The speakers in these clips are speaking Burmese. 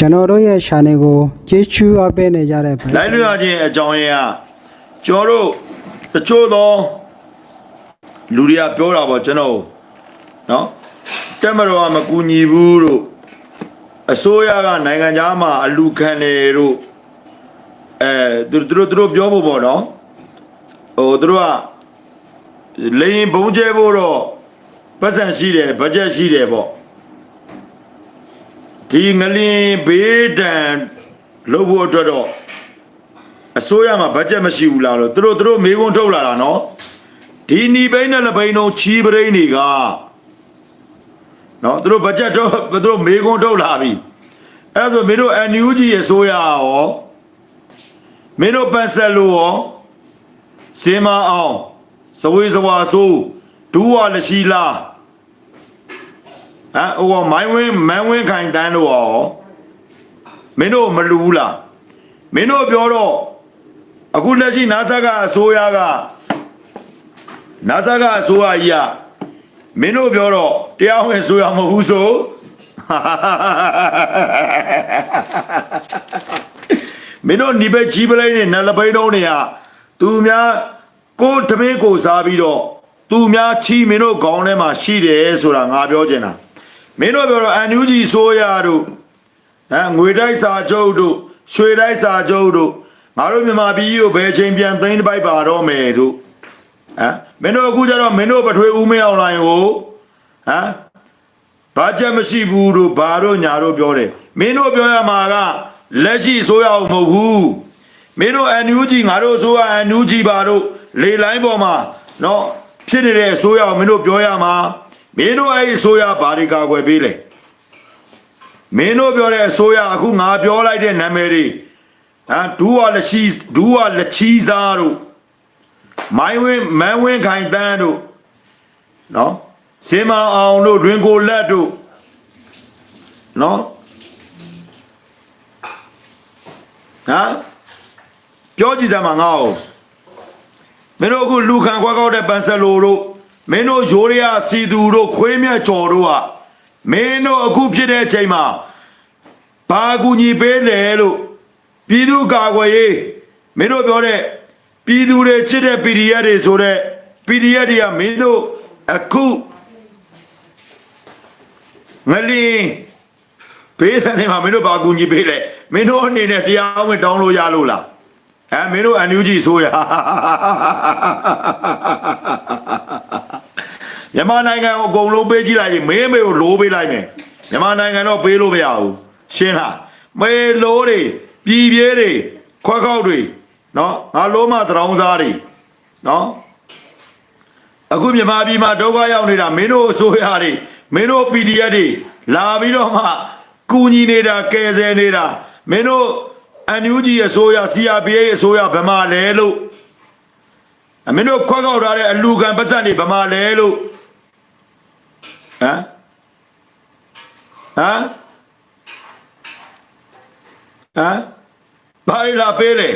ကျွန်တော်တို့ရဲ့ channel ကိုကျေးဇူးအပ်ပေးနေကြတဲ့ပရိသတ်လိုက်လွှတ်ရခြင်းအကြောင်းရင်းကကျော်တို့တချို့သောလူတွေကပြောတာပေါ့ကျွန်တော်နော်တက်မတော်ကမကူညီဘူးတို့အစိုးရကနိုင်ငံသားမှာအလူခံတယ်တို့အဲသူတို့သူတို့ပြောဖို့ပေါ့နော်ဟိုသူတို့ကလေရင်ဘုံကျဲဖို့တော့ပတ်စံရှိတယ်ဘတ်ဂျက်ရှိတယ်ပေါ့ ဒီငလင်ဘေးတန်လုပ်ဖို့အတွက်တော့အစိုးရမှာဘတ်ဂျက်မရှိဘူးလားလို့သူတို့သူတို့မေးခွန်းထုတ်လာတာနော်ဒီနီဘိန်းနဲ့လဘိန်းတို့ချီးပရိန်းတွေကနော်သူတို့ဘတ်ဂျက်တော့သူတို့မေးခွန်းထုတ်လာပြီအဲ့ဒါဆိုမင်းတို့ NUG ရဲ့အစိုးရရောမင်းတို့ပန်ဆက်လို့ရောစင်မအောင်စဝေးစဝါဆိုးဒူးဝါလက်ရှိလား ဟမ်ဟိုကမိုင်းဝင်းမန်းဝင်းခိုင်တန်းတို့ရောမင်းတို့မလူဘူးလားမင်းတို့ပြောတော့အခုလက်ရှိနာသကအစိုးရကနာသကအစိုးရကြီးကမင်းတို့ပြောတော့တရားဝင်ဆိုရမဟုတ်ဘူးဆိုမင်းတို့ညီပဲကြီးပလိမ့်နဲ့နလပိန်းတုံးတွေကသူများကိုယ်တပင်းကိုစားပြီးတော့သူများချီမင်းတို့ခေါင်းထဲမှာရှိတယ်ဆိုတာငါပြောချင်တာ မင်းတို့ပြောတော့အန်ယူဂျီဆိုရတို့ ဟမ်ငွေတိုက်စာချုပ်တို့ရွှေတိုက်စာချုပ်တို့ငါတို့မြန်မာပြည်ကြီးကိုဘယ်ချိန်ပြန်သိမ်းတစ်ပိုက်ပါတော့မယ်တို့ဟမ်မင်းတို့အခုကျတော့မင်းတို့ပထွေဦးမင်းအောင်လိုင်းကိုဟမ်ဘာချက်မရှိဘူးတို့ဘာတို့ညာတို့ပြောတယ်မင်းတို့ပြောရမှာကလက်ရှိဆိုရအောင်မဟုတ်ဘူးမင်းတို့ NUG ငါတို့ဆိုရ NUG ပါတို့လေလိုင်းပေါ်မှာเนาะဖြစ်နေတဲ့အစိုးရကိုမင်းတို့ပြောရမှာ မင်းတို့အဲ့ဒီအစိုးရဘာတွေကာကွယ်ပေးလဲမင်းတို့ပြောတဲ့အစိုးရအခုငါပြောလိုက်တဲ့နာမည်တွေဟမ်ဒူးဝလက်ရှိဒူးဝလက်ချီစားတို့မိုင်းဝင်းမန်းဝင်းခိုင်တန်းတို့နော်စင်မအောင်တို့တွင်ကိုလက်တို့နော်ဟမ်ပြောကြည့်စမ်းပါငါ့ကိုမင်းတို့အခုလူခံခွက်ကောက်တဲ့ပန်ဆယ်လိုတို့ မင်းတို့ရိုးရရစီသူတို့ခွေးမြတ်ကျော်တို့ကမင်းတို့အခုဖြစ်တဲ့အချိန်မှာဘာအကူညီပေးလဲလို့ပြည်သူကာကွယ်ရေးမင်းတို့ပြောတဲ့ပြည်သူတွေချစ်တဲ့ PDF တွေဆိုတဲ့ PDF တွေကမင်းတို့အခုငလင်းဘေးစနေမှာမင်းတို့ဘာအကူညီပေးလဲမင်းတို့အနေနဲ့တရားဝင်တောင်းလို့ရလို့လားဟမ်မင်းတို့အန်ယူဂျီဆိုရ မြန်မာနိုင်ငံကိုအကုန်လုံးပေးကြည့်လိုက်ရင်မင်းမေကိုလိုးပေးလိုက်မယ်မြန်မာနိုင်ငံတော့ပေးလို့မရဘူးရှင်းလားမေလိုးတွေပြည်ပြဲတွေခွက်ခောက်တွေနော်ငါလုံးမသရောင်းစားတွေနော်အခုမြန်မာပြည်မှာဒုက္ခရောက်နေတာမင်းတို့အစိုးရတွေမင်းတို့ PDF တွေလာပြီးတော့မှကူညီနေတာကယ်ဆယ်နေတာမင်းတို့ NUG အစိုးရ CRPA အစိုးရဘယ်မှာလဲလို့အမင်းတို့ခွက်ခောက်ထားတဲ့အလူခံပတ်စံတွေဘယ်မှာလဲလို့ ဟမ်ဟမ်ဟမ်ဘာလဲလာပေးလေ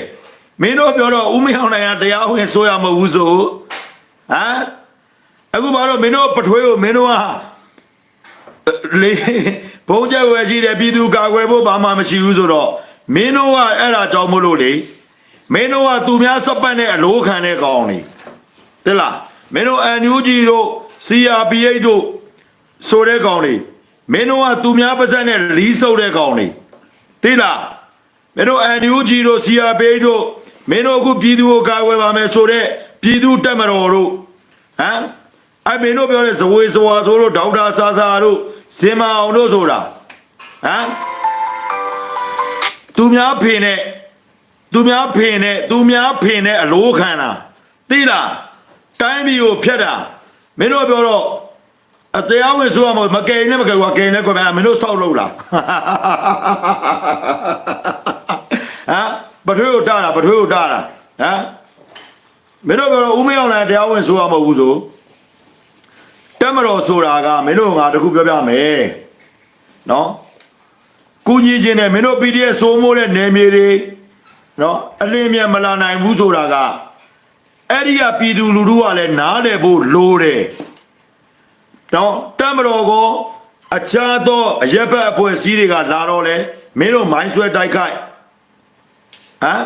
မင်းတို့ပြောတော့ဦးမင်းအောင်နိုင်ကတရားဝင်ဆိုရမဟုတ်ဘူးဆိုဟမ်အခုဘာလို့မင်းတို့ပထွေးကိုမင်းတို့ကလေဘုံကျက်ဝယ်ရှိတယ်ပြည်သူကာကွယ်ဖို့ဘာမှမရှိဘူးဆိုတော့မင်းတို့ကအဲ့ဒါကြောင့်မလို့လေမင်းတို့ကသူများစပတ်နဲ့အလိုခံတဲ့ကောင်နေတဲ့လားမင်းတို့ NUG တို့ CRPH တို့ ဆိုတဲ့ကောင်နေမင်းတို့ကသူများပါဇက်နဲ့လီးဆုပ်တဲ့ကောင်နေသိလားမင်းတို့ NUG တို့ CRPH တို့မင်းတို့အခုပြည်သူကိုကာကွယ်ပါမယ်ဆိုတဲ့ပြည်သူတက်မတော်တို့ဟမ်အဲ့မင်းတို့ပြောတဲ့ဇဝေဇဝါဆိုတို့ဒေါက်တာဆာဆာတို့ဇင်မာအောင်တို့ဆိုတာဟမ်သူများဖေနဲ့သူများဖေနဲ့သူများဖေနဲ့အလိုခံတာသိလားတိုင်းပြည်ကိုဖျက်တာမင်းတို့ပြောတော့ အတရားဝင်ဆိုရမမကယ်နဲ့မကယ်ကွာကယ်နဲ့ကွာမင်းတို့ဆောက်လို့လားဟမ်ပထွေးကိုတားတာပထွေးကိုတားတာဟမ်မင်းတို့ပြောတော့ဦးမင်းအောင်လည်းတရားဝင်ဆိုရမဟုတ်ဘူးဆိုတက်မတော်ဆိုတာကမင်းတို့ငါတခုပြောပြမယ်နော်ကုညီခြင်းနဲ့မင်းတို့ PDF စိုးမိုးတဲ့နယ်မြေတွေနော်အလင်းမြတ်မလာနိုင်ဘူးဆိုတာကအဲ့ဒီကပြည်သူလူထုကလည်းနားလည်ဖို့လိုတယ် နော်တမတော်ကောအခြားသောအရက်ဘက်အဖွဲ့အစည်းတွေကလာတော့လဲမင်းတို့မိုင်းဆွဲတိုက်ခိုက်ဟမ်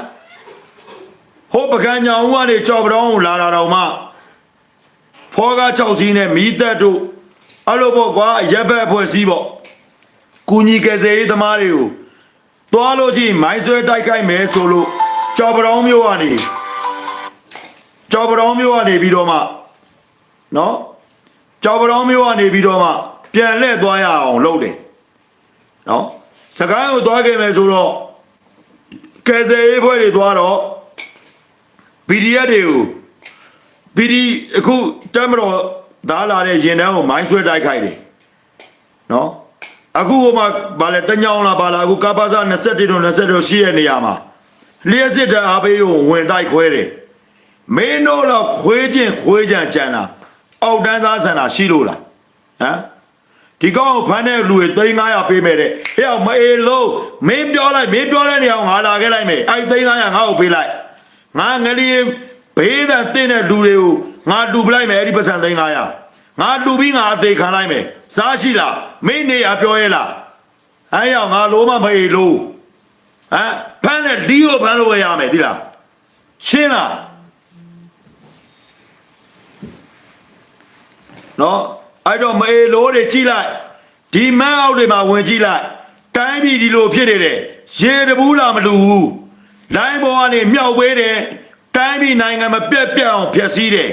ဟိုပကံညာဦးကနေကြော်ပတောင်းကိုလာတာတော့မှဖောကား6စီးနဲ့မီးတက်တို့အဲ့လိုပေါ့ကွာရက်ဘက်အဖွဲ့စည်းပေါ့ကူညီကယ်ဆယ်ရေးသမားတွေကိုသွားလို့ရှိရင်မိုင်းဆွဲတိုက်ခိုက်မယ်ဆိုလို့ကြော်ပတောင်းမျိုးကနေကြော်ပတောင်းမျိုးကနေပြီးတော့မှနော် ကြော်ပတောင်းမျိုးကနေပြီးတော့မှပြန်လှည့်သွားရအောင်လုပ်တယ်နော်စကိုင်းကိုသွားခဲ့မယ်ဆိုတော့ကယ်ဆယ်ရေးဖွဲ့တွေသွားတော့ PDF တွေကို PD အခုတက်မတော်သားလာတဲ့ရင်တန်းကိုမိုင်းဆွဲတိုက်ခိုက်တယ်နော်အခုဟိုမှာဗာလဲတညောင်းလာပါလာအခုကပ္ပစ21တို့20တို့ရှိရဲ့နေရာမှာလျှက်စစ်တဲ့အားပေးကိုဝင်တိုက်ခွဲတယ်မင်းတို့တော့ခွေးချင်းခွေးချမ်းကြံတာ အောက်တန်းသားဆန္ဒရှိလို့လားဟမ်ဒီကောင်ကိုဖမ်းတဲ့လူတွေ3500ပေးမယ်တဲ့ဟဲ့အောင်မအေးလို့မင်းပြောလိုက်မင်းပြောတဲ့နေရာကိုငါလာခဲ့လိုက်မယ်အဲ့3500ငါ့ကိုပေးလိုက်ငါငလျင်ဘေးသာတင်းတဲ့လူတွေကိုငါတူပလိုက်မယ်အဲ့ဒီပတ်စံသိန်း900ငါတူပြီးငါအသေးခံလိုက်မယ်စားရှိလားမင်းနေရပြောရဲလားအဲ့ရောက်ငါလိုမဖေးလို့ဟမ်ဖမ်းတဲ့ဒီကိုဖမ်းလို့ရမယ်ဒီလားရှင်းလား နော်အဲ့တော့မအေလိုးတွေကြည့်လိုက်ဒီမန်းအောက်တွေမှာဝင်ကြည့်လိုက်တိုင်းပြည်ဒီလိုဖြစ်နေတယ်ရေတဘူးလားမလူဘူးလိုင်းပေါ်ကနေမြောက်ဝဲတယ်တိုင်းပြည်နိုင်ငံမပြတ်ပြတ်အောင်ဖျက်ဆီးတယ်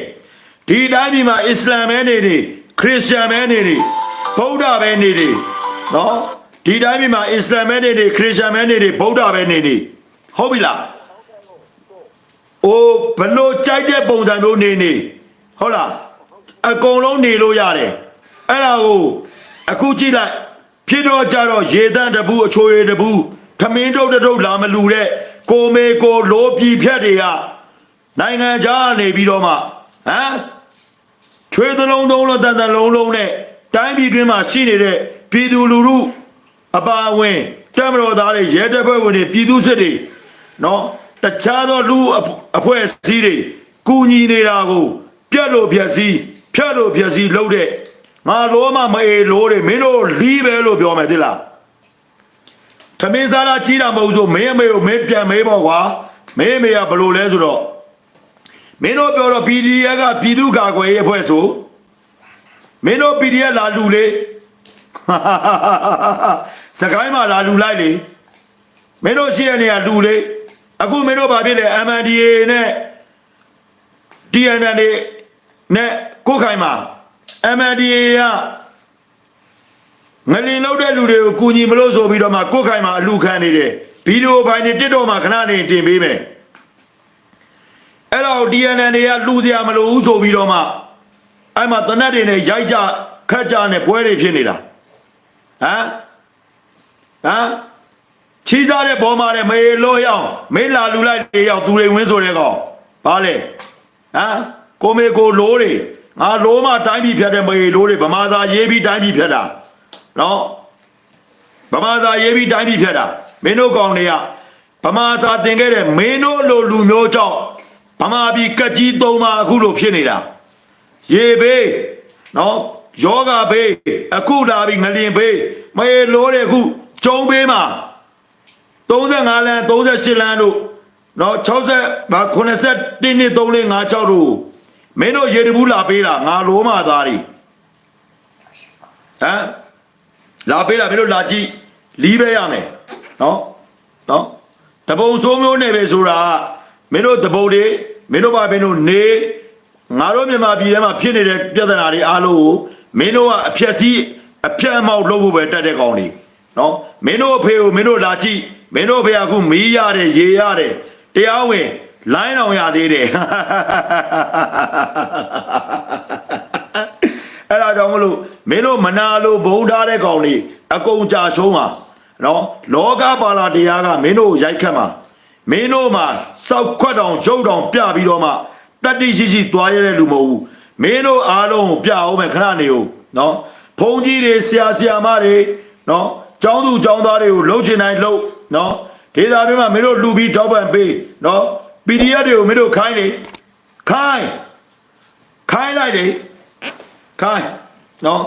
ဒီတိုင်းပြည်မှာအစ္စလာမ်ပဲနေနေခရစ်ယာန်ပဲနေနေဗုဒ္ဓပဲနေနေနော်ဒီတိုင်းပြည်မှာအစ္စလာမ်ပဲနေနေခရစ်ယာန်ပဲနေနေဗုဒ္ဓပဲနေနေဟုတ်ပြီလားအိုးဘလို့ကြိုက်တဲ့ပုံစံမျိုးနေနေဟုတ်လား အကုန်လုံးနေလို့ရတယ်အဲ့ဒါကိုအခုကြည့်လိုက်ဖြစ်တော့ကြတော့ရေတန်းတပူအချိုရည်တပူခမင်းတုတ်တုတ်လာမလူတဲ့ကိုမေကိုလိုပြည်ဖြတ်တွေကနိုင်ငံခြားကနေပြီးတော့မှဟမ်ချွေးသလုံးသုံးလို့တန်တန်လုံးလုံးနဲ့တိုင်းပြည်တွင်းမှာရှိနေတဲ့ပြည်သူလူထုအပါအဝင်တမတော်သားတွေရဲတပ်ဖွဲ့ဝင်တွေပြည်သူစစ်တွေနော်တခြားသောလူအဖွဲ့အစည်းတွေကူညီနေတာကိုပြက်လို့ဖြက်စီး ဖြတ်လို့ဖြက်စီးလုပ်တဲ့ငါလောမမအေလို့တွေမင်းတို့လီးပဲလို့ပြောမယ်သိလားခမင်းစားလာကြီးတာမဟုတ်ဆိုမင်းအမေကိုမင်းပြန်မေးပေါ့ကွာမင်းအမေကဘလို့လဲဆိုတော့မင်းတို့ပြောတော့ PDF ကပြည်သူ့ကာကွယ်ရေးအဖွဲ့ဆိုမင်းတို့ PDF လာလူလေစကိုင်းမှာလာလူလိုက်လေမင်းတို့ရှိရနေရလူလေအခုမင်းတို့ဘာဖြစ်လဲ MNDA နဲ့ TNN တွေ နဲ့ကိုယ်ခိုင်မှာ MNDA ကငလင်လောက်တဲ့လူတွေကိုကူညီမလို့ဆိုပြီးတော့မှကိုယ်ခိုင်မှာအလူခံနေတယ်ဗီဒီယိုဖိုင်တွေတစ်တော့မှခဏနေတင်ပေးမယ်အဲ့တော့ DNA တွေကလူစရာမလိုဘူးဆိုပြီးတော့မှအဲ့မှာတနက်တွေနဲ့ရိုက်ကြခတ်ကြနဲ့ပွဲတွေဖြစ်နေတာဟမ်ဟမ်ချီးစားတဲ့ဘောမှာတဲ့မေလို့ရအောင်မေးလာလူလိုက်တွေရောက်သူတွေဝင်းဆိုတဲ့ကောင်ဘာလဲဟမ် ကိုမေကိုလိုးတွေငါလိုးမှတိုင်းပြည်ဖြတ်တဲ့မေလိုးတွေဗမာသာရေးပြီးတိုင်းပြည်ဖြတ်တာနော်ဗမာသာရေးပြီးတိုင်းပြည်ဖြတ်တာမင်းတို့ကောင်တွေကဗမာသာတင်ခဲ့တဲ့မင်းတို့လိုလူမျိုးကြောင့်ဗမာပြည်ကက်ကြီးသုံးပါအခုလိုဖြစ်နေတာရေဘေးနော်ယောဂဘေးအခုလာပြီးငလျင်ဘေးမေလို့တဲ့အခုကျုံဘေးမှာ35လမ်း38လမ်းတို့နော်60ဗာ81နှစ်3 5 6တို့ မင်းတို့ရေတဘူးလာပေးတာငါလိုမှသားတွေဟမ်လာပေးတာမင်းတို့လာကြည့်လီးပဲရမယ်နော်နော်တပုံစိုးမျိုးနဲ့ပဲဆိုတာကမင်းတို့တပုံတွေမင်းတို့ဘာမင်းတို့နေငါတို့မြန်မာပြည်ထဲမှာဖြစ်နေတဲ့ပြဿနာတွေအားလုံးကိုမင်းတို့ကအဖြက်စီးအဖြက်အမောက်လုပ်ဖို့ပဲတတ်တဲ့ကောင်တွေနော်မင်းတို့အဖေကိုမင်းတို့လာကြည့်မင်းတို့အဖေကအခုမီးရတယ်ရေရတယ်တရားဝင် လိုင်းအောင်ရသေးတယ်အဲ့ဒါကြောင့်မလို့မင်းတို့မနာလို့ဘုံထားတဲ့ကောင်လေးအကုန်ကြာရှုံးပါနော်လောကပါလာတရားကမင်းတို့ရိုက်ခတ်မှာမင်းတို့မှာစောက်ခွက်တောင်ရုပ်တောင်ပြပြီးတော့မှတတ္တိရှိရှိသွားရတဲ့လူမဟုတ်ဘူးမင်းတို့အားလုံးကိုပြအောင်မယ်ခဏနေဦးနော်ဘုံကြီးတွေဆရာဆရာမတွေနော်ကျောင်းသူကျောင်းသားတွေကိုလှုပ်ချင်တိုင်းလှုပ်နော်ဒေသတွင်းမှာမင်းတို့လူပြီးထောက်ပံ့ပေးနော် PDF တွေကိုမင်းတို့ခိုင်းလေခိုင်းခိုင်းလိုက်လေခိုင်းနော်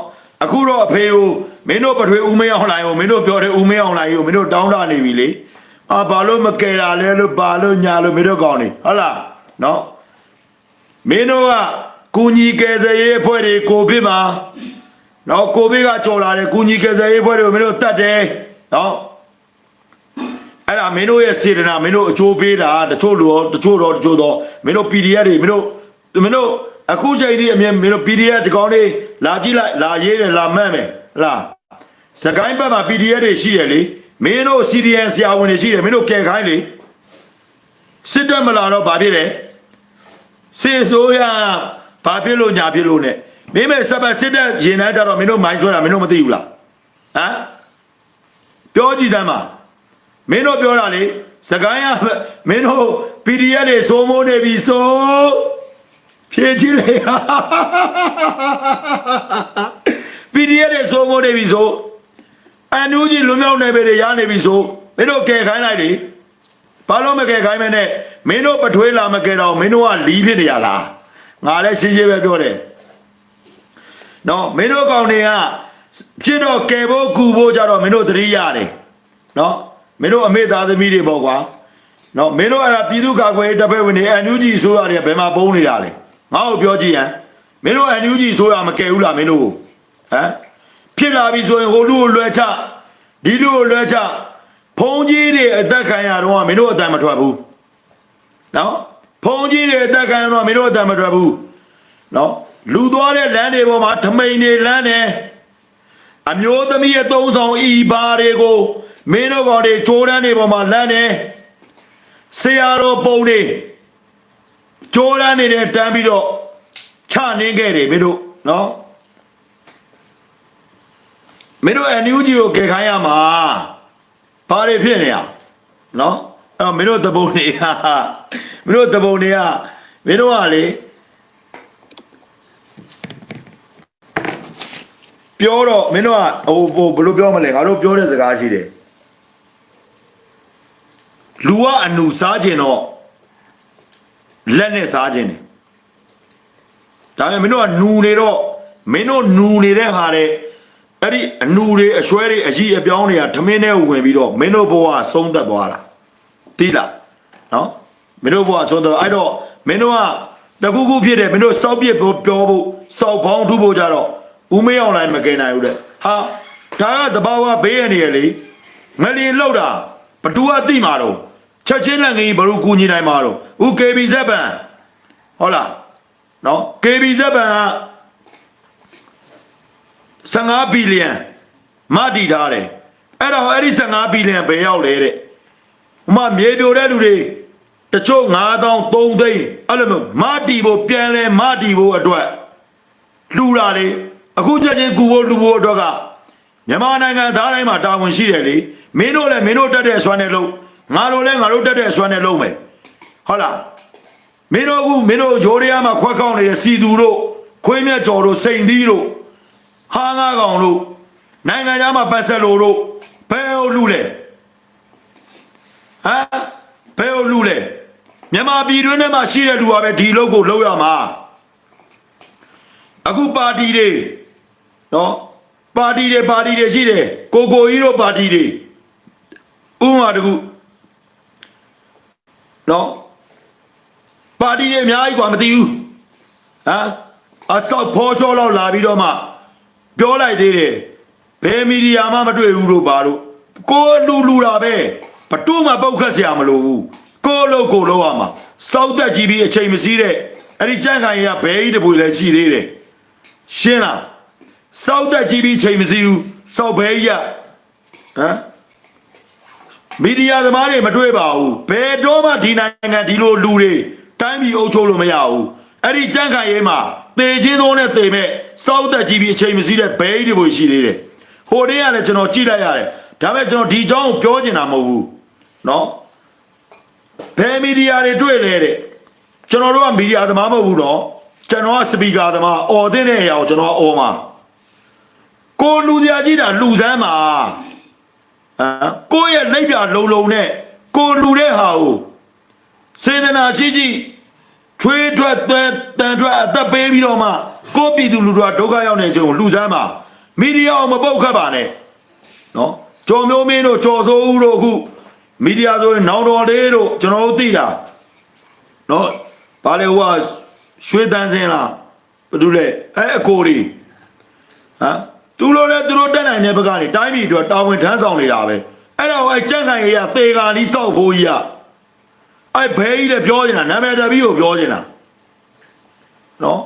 အခုတော့အဖေကိုမင်းတို့ပထွေဦးမင်းအောင်လိုင်းကိုမင်းတို့ပြောတယ်ဦးမင်းအောင်လိုင်းကိုမင်းတို့တောင်းတနေပြီလေအာဘာလို့မကယ်တာလဲလို့ဘာလို့ညာလို့မင်းတို့ကောင်းနေဟုတ်လားနော်မင်းတို့ကကုညီကယ်ဆယ်ရေးအဖွဲ့တွေကိုဖြစ်မှာနော်ကိုဗစ်ကကြော်လာတယ်ကုညီကယ်ဆယ်ရေးအဖွဲ့တွေကိုမင်းတို့တတ်တယ်နော် အဲ့ဒါမင်းတို့ရဲ့စေတနာမင်းတို့အကျိုးပေးတာတချို့လို့တချို့တော့တချို့တော့မင်းတို့ PDF တွေမင်းတို့မင်းတို့အခုချိန်ဒီအမြင်မင်းတို့ PDF ဒီကောင်းလေးလာကြည့်လိုက်လာရေးတယ်လာမှတ်မယ်ဟလားစကိုင်းဘက်မှာ PDF တွေရှိတယ်လေမင်းတို့ CDN ဆရာဝန်တွေရှိတယ်မင်းတို့ကယ်ခိုင်းလေစစ်တပ်မလာတော့ဗာဖြစ်တယ်စေဆိုးရဘာဖြစ်လို့ညာဖြစ်လို့ ਨੇ မင်းမဲ့စပတ်စစ်တပ်ရင်ထဲကြတော့မင်းတို့မိုင်းဆွဲတာမင်းတို့မသိဘူးလားဟမ်ပြောကြည့်သမ်းပါ မင်းတို့ပြောတာလေစကိုင်းရမင်းတို့ PDF တွေစိုးမိုးနေပြီဆိုဖြည့်ချင်းလေ PDF တွေစိုးမိုးနေပြီဆိုအန်နူးကြီးလွန်မြောက်နေပြီတွေရနေပြီဆိုမင်းတို့ကယ်ခိုင်းလိုက်လေဘာလို့မကယ်ခိုင်းမနဲ့မင်းတို့ပထွေးလာမကယ်တော့မင်းတို့ကလီးဖြစ်နေရလားငါလည်းရှင်းရှင်းပဲပြောတယ်နော်မင်းတို့ကောင်တွေကဖြစ်တော့ကယ်ဖို့ကူဖို့ကြတော့မင်းတို့သတိရတယ်နော် မင်းတို့အမေသားသမီးတွေပေါ့ကွာနော်မင်းတို့အဲ့ဒါပြည်သူ့ကာကွယ်ရေးတပ်ဖွဲ့ဝင်တွေအန်ယူဂျီဆိုရတယ်ဘယ်မှာပုံးနေတာလဲငါ့ကိုပြောကြည့်ရန်မင်းတို့အန်ယူဂျီဆိုရမကယ်ဘူးလားမင်းတို့ဟမ်ဖြစ်လာပြီဆိုရင်ဟိုလူကိုလွှဲချဒီလူကိုလွှဲချဖုံးကြီးတွေအသက်ခံရတော့မင်းတို့အတန်မထွက်ဘူးနော်ဖုံးကြီးတွေအသက်ခံရတော့မင်းတို့အတန်မထွက်ဘူးနော်လူသွားတဲ့လမ်းတွေပေါ်မှာထမိန်တွေလမ်းတယ် အမျိုးသမီးရဲ့သုံးဆောင်ဤဘာတွေကိုမင်းတို့ကောင်တွေဂျိုးတန်းတွေပေါ်မှာလမ်းနေဆရာတော်ပုံတွေဂျိုးတန်းတွေနဲ့တန်းပြီးတော့ချနှင်းခဲ့တယ်မင်းတို့နော်မင်းတို့အန်ယူဂျီကိုကယ်ခိုင်းရမှာဘာတွေဖြစ်နေရနော်အဲ့တော့မင်းတို့တပုံတွေကမင်းတို့တပုံတွေကမင်းတို့ကလေ ပြောတော့မင်းတို့ကဟိုဟိုဘယ်လိုပြောမလဲငါတို့ပြောတဲ့စကားရှိတယ်လူကအနုစားခြင်းတော့လက်နဲ့စားခြင်းတယ်ဒါပေမဲ့မင်းတို့ကနူနေတော့မင်းတို့နူနေတဲ့ဟာတဲ့အဲ့ဒီအနူတွေအရွှဲတွေအကြီးအပြောင်းတွေကဓမင်းထဲကိုဝင်ပြီးတော့မင်းတို့ဘဝဆုံးသက်သွားတာသိလားနော်မင်းတို့ဘဝဆုံးသက်အဲ့တော့မင်းတို့ကတခုခုဖြစ်တယ်မင်းတို့စောက်ပြစ်ပြောပြောဖို့စောက်ဖောင်းထုဖို့ကြတော့ ဦးမေးအောင်လိုက်မကယ်နိုင်ဘူးတဲ့ဟာဒါကတဘာဝဘေးရနေရလေငလျင်လောက်တာဘသူကသိမှာတော့ချက်ချင်းလက်ငင်းဘလို့ကူညီနိုင်မှာတော့ဦး KB ဇက်ပန်ဟုတ်လားနော် KB ဇက်ပန်က15ဘီလီယံမတည်ထားတယ်အဲ့တော့အဲ့ဒီ15ဘီလီယံဘယ်ရောက်လဲတဲ့ဟိုမှာမြေပြိုတဲ့လူတွေတချို့9000 3သိန်းအဲ့လိုမျိုးမတည်ဖို့ပြန်လဲမတည်ဖို့အတွက်လူတာလေ အခုချက်ချင်းကူဖို့လူဖို့အတွက်ကမြန်မာနိုင်ငံသားတိုင်းမှာတာဝန်ရှိတယ်လေမင်းတို့လည်းမင်းတို့တက်တဲ့အစွမ်းနဲ့လို့ငါတို့လည်းငါတို့တက်တဲ့အစွမ်းနဲ့လုပ်မယ်ဟုတ်လားမင်းတို့ကမင်းတို့ဂျိုးရီယာမှာခွက်ကောက်နေတဲ့စီသူတို့ခွေးမြတ်ကျော်တို့စိန်သီးတို့ဟာငါကောင်တို့နိုင်ငံသားမှာပတ်ဆက်လို့တို့ဘယ်ဟုတ်လူလဲဟမ်ဘယ်ဟုတ်လူလဲမြန်မာပြည်တွင်းထဲမှာရှိတဲ့လူကပဲဒီလုပ်ကိုလုပ်ရမှာအခုပါတီတွေ နော်ပါတီတွေပါတီတွေရှိတယ်ကိုကိုကြီးတို့ပါတီတွေဥပမာတကူနော်ပါတီတွေအများကြီးกว่าမသိဘူးဟမ်အဆောက်ဖောချောလောက်လာပြီးတော့မှပြောလိုက်သေးတယ်ဘယ်မီဒီယာမှမတွေ့ဘူးလို့ပါလို့ကိုလူလူတာပဲဘတူးမှပုတ်ခတ်စရာမလိုဘူးကိုလို့ကိုလို့ရမှာစောက်တက်ကြည့်ပြီးအချိန်မစည်းတဲ့အဲ့ဒီကြန့်ခိုင်ရဘဲကြီးတပွေလည်းရှိသေးတယ်ရှင်းလား စောက်တက်ကြည့်ပြီးချိန်မစည်းဘူးစောက်ဘဲကြီးရဟမ်မီဒီယာသမားတွေမတွေ့ပါဘူးဘယ်တော့မှဒီနိုင်ငံဒီလိုလူတွေတိုင်းပြည်အုပ်ချုပ်လို့မရဘူးအဲ့ဒီကြန့်ခိုင်ရေးမှာတေချင်းသုံးနဲ့တေမဲ့စောက်တက်ကြည့်ပြီးအချိန်မစည်းတဲ့ဘဲကြီးတပွေရှိသေးတယ်ဟိုတည်းကလည်းကျွန်တော်ကြည့်လိုက်ရတယ်ဒါပေမဲ့ကျွန်တော်ဒီအကြောင်းကိုပြောချင်တာမဟုတ်ဘူးเนาะ ဘယ်မီဒီယာတွေတွေ့လဲတဲ့ကျွန်တော်တို့ကမီဒီယာသမားမဟုတ်ဘူးတော့ကျွန်တော်ကစပီကာသမားអော်တဲ့အရာကိုကျွန်တော်អော်မှာ ကိုလူစရာကြီးတာလူစမ်းမှာဟမ်ကိုယ့်ရဲ့လက်ပြလုံလုံနဲ့ကိုလူတဲ့ဟာကိုစေတနာရှိရှိထွေးထွက်တဲ့တန်ထွက်အသက်ပေးပြီးတော့မှကိုယ့်ပြည်သူလူတို့ကဒုက္ခရောက်နေကြုံလူစမ်းမှာမီဒီယာကိုမပုတ်ခတ်ပါနဲ့နော်ကြော်မျိုးမင်းတို့ကြော်စိုးဦးတို့အခုမီဒီယာဆိုရင်နောင်တော်လေးတို့ကျွန်တော်တို့သိတာနော်ဘာလဲဟိုကရွှေတန်းစင်းလားဘာလို့လဲအဲအကိုတွေဟမ် သူတို့လည်းသူတို့တက်နိုင်တဲ့ဘက်ကနေတိုင်းပြည်အတွက်တာဝန်ထမ်းဆောင်နေတာပဲအဲ့တော့အဲကြက်နိုင်ရသေကာလီစောက်ဖို့ကြီးကအဲဘဲကြီးလည်းပြောနေတာနာမည်တပီးကိုပြောနေတာနော်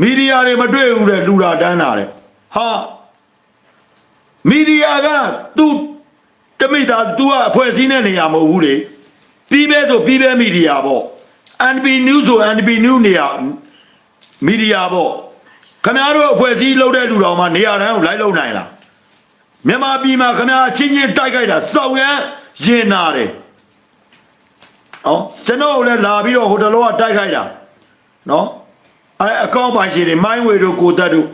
မီဒီယာတွေမတွေ့ဘူးတဲ့လူတာတန်းတာတဲ့ဟာမီဒီယာကသူတမိသား तू ကအဖွဲ့အစည်းနဲ့နေရာမဟုတ်ဘူးလေပြီးပဲဆိုပြီးပဲမီဒီယာပေါ့ NB News ဆို NB News နေရာမီဒီယာပေါ့ ခင်ဗျားတို့အဖွဲ့အစည်းလုပ်တဲ့လူတော်မှနေရာတန်းကိုလိုက်လုံနိုင်လားမြန်မာပြည်မှာခင်ဗျားအချင်းချင်းတိုက်ခိုက်တာစောက်ရမ်းရင်နာတယ်။နော်ကျွန်တော်လည်းလာပြီးတော့ဟိုတလောကတိုက်ခိုက်တာနော်အဲအကောင့်ပိုင်ရှင်တွေမိုင်းဝေတို့ကိုတက်တို့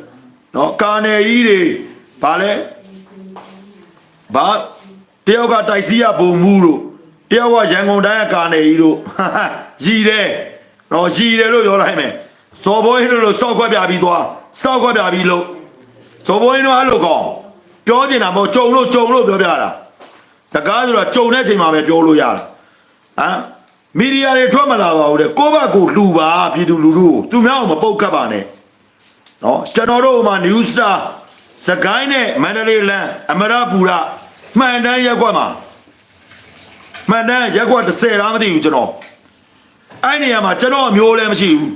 နော်ကာနယ်ကြီးတွေဗာလဲဘာတယောက်ကတိုက်စီးရပုံမူတို့တယောက်ကရန်ကုန်တိုင်းကကာနယ်ကြီးတို့ရည်တယ်နော်ရည်တယ်လို့ပြောလိုက်မယ် စော်ဘွေးတို့လို့စောက်ခွက်ပြပြီးသွားစောက်ခွက်ပြပြီးလို့စော်ဘွေးတို့အဲ့လိုကောင်းပြောချင်တာမဟုတ်ကြုံလို့ကြုံလို့ပြောပြတာစကားဆိုတော့ကြုံတဲ့ချိန်မှာပဲပြောလို့ရတာဟမ်မီဒီယာတွေထွက်မလာပါဘူးတဲ့ကိုယ့်ဘက်ကိုလူပါပြည်သူလူထုကိုသူများကိုမပုတ်ကပ်ပါနဲ့နော်ကျွန်တော်တို့ဟိုမှာ New Star စကိုင်းနဲ့မန္တလေးလမ်းအမရပူရမှန်တမ်းရက်ကွက်မှာမှန်တမ်းရက်ကွက်30လားမသိဘူးကျွန်တော်အဲ့နေရာမှာကျွန်တော်အမျိုးလည်းမရှိဘူး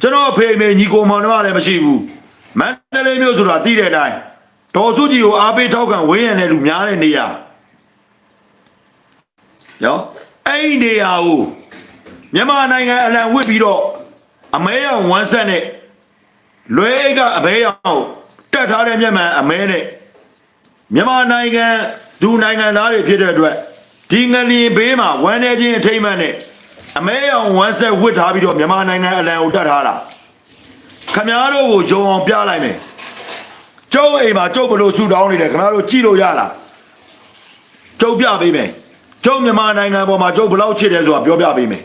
ကျွန်တော်အဖေအမေညီကိုမောင်နှမလည်းမရှိဘူးမန္တလေးမျိုးဆိုတာသိတဲ့အတိုင်းဒေါ်စုကြည်ကိုအားပေးထောက်ခံဝင်းရံတဲ့လူများတဲ့နေရာနော်အဲ့ဒီနေရာကိုမြန်မာနိုင်ငံအလံဝစ်ပြီးတော့အမဲရောင်ဝမ်းဆက်နဲ့လွဲကအဘဲရောက်တက်ထားတဲ့မျက်မှန်အမဲနဲ့မြန်မာနိုင်ငံဒူနိုင်ငံသားတွေဖြစ်တဲ့အတွက်ဒီငလျင်ဘေးမှာဝမ်းနေခြင်းအထိမ့်မှန်နဲ့ အမဲအောင်ဝမ်းဆက်ဝစ်ထားပြီးတော့မြန်မာနိုင်ငံအလံကိုတက်ထားတာခမားတို့ကိုဂျုံအောင်ပြလိုက်မယ်ကျုပ်အိမ်မှာကျုပ်ဘလို့ဆူတောင်းနေတယ်ခမားတို့ကြည့်လို့ရလားကျုပ်ပြပေးမယ်ကျုပ်မြန်မာနိုင်ငံပေါ်မှာကျုပ်ဘလောက်ချစ်တယ်ဆိုတာပြောပြပေးမယ်